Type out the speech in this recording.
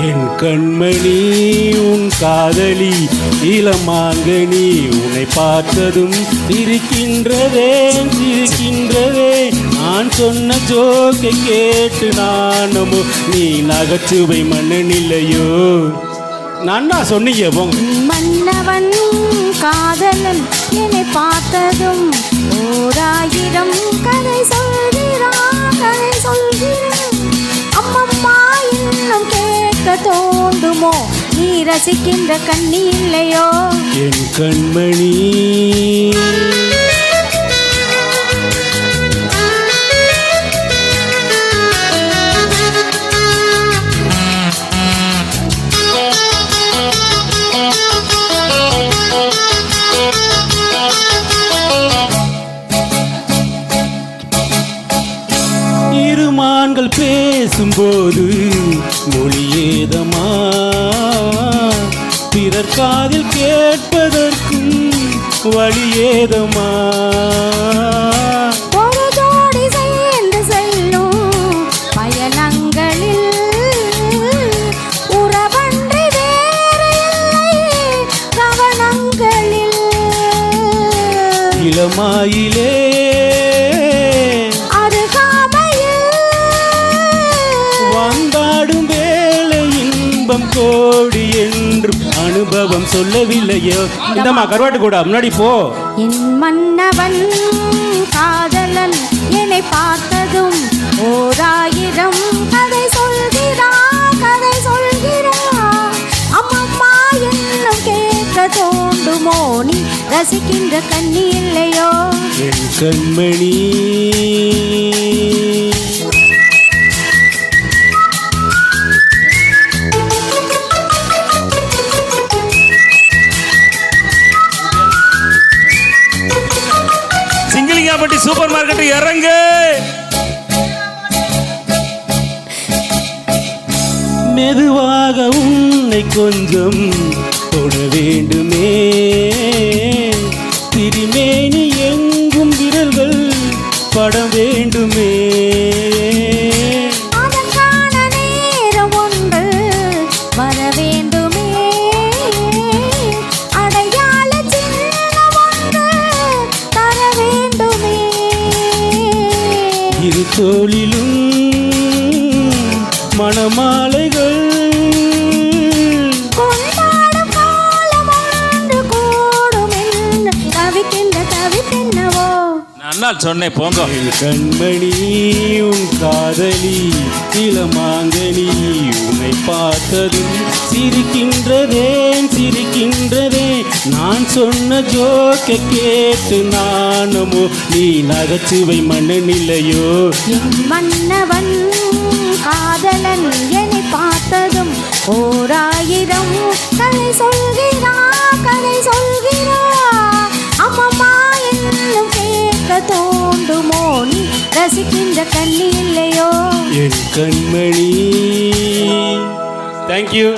என் கண்மணி உன் காதலி இளமாங்கனி உன்னை பார்த்ததும் இருக்கின்றதே இருக்கின்றதே நான் சொன்ன ஜோக்கை கேட்டு நானமோ நீ நகைச்சுவை மன்னனில்லையோ நான் தான் சொன்னீங்க போங்க. மன்னவன் காதலன் தோண்டுமோ நீ ரசிக்கின்ற கண்ணி இல்லையோ? என் கண்மணி. இருமான்கள் பேசும்போது மொழியேதமா பிறர் காதில் கேட்பதற்கும் வழியேதமா ஒரு ஜோடி கோடி என்றும் அனுபவம் சொல்லவில்லையோ? இந்தம்மா கருவாட்டு கூட முன்னாடி போ. என் மன்னவன் காதலன் என்னை பார்த்ததும் ஓராயிரம் கதை சொல்கிறா கதை சொல்கிறா. அம்மம்மா என்னும் கேட்க தோண்டுமோ நீ ரசிக்கின்ற கண்ணி இல்லையோ? என் கண்மணி சிங்கிலிங்காப்பட்டி சூப்பர் மார்க்கெட் இறங்கு. மெதுவாக உன்னை கொஞ்சம் தொட வேண்டுமே. தோளிலும் மணமாலைகள். நான் சொன்னேன் போங்க. கண்மணி உன் காதலி இளமாங்கனி உன்னை பார்த்ததும் சிரிக்கின்றதேன் சிரிக்கின்றதே நான் சொன்ன ஜோக்க கேட்டு நானமோ நீ நகைச்சுவை என் மன்னவன் காதலன் என்னை பார்த்ததும் ஓராயிரம் கதை சொல்கிறா கதை சொல்கிறா. அம்மம்மா என்னும் கேட்க தோண்டுமோ நீ ரசிக்கின்ற கண்ணி இல்லையோ? என் கண்மணி. தேங்க்யூ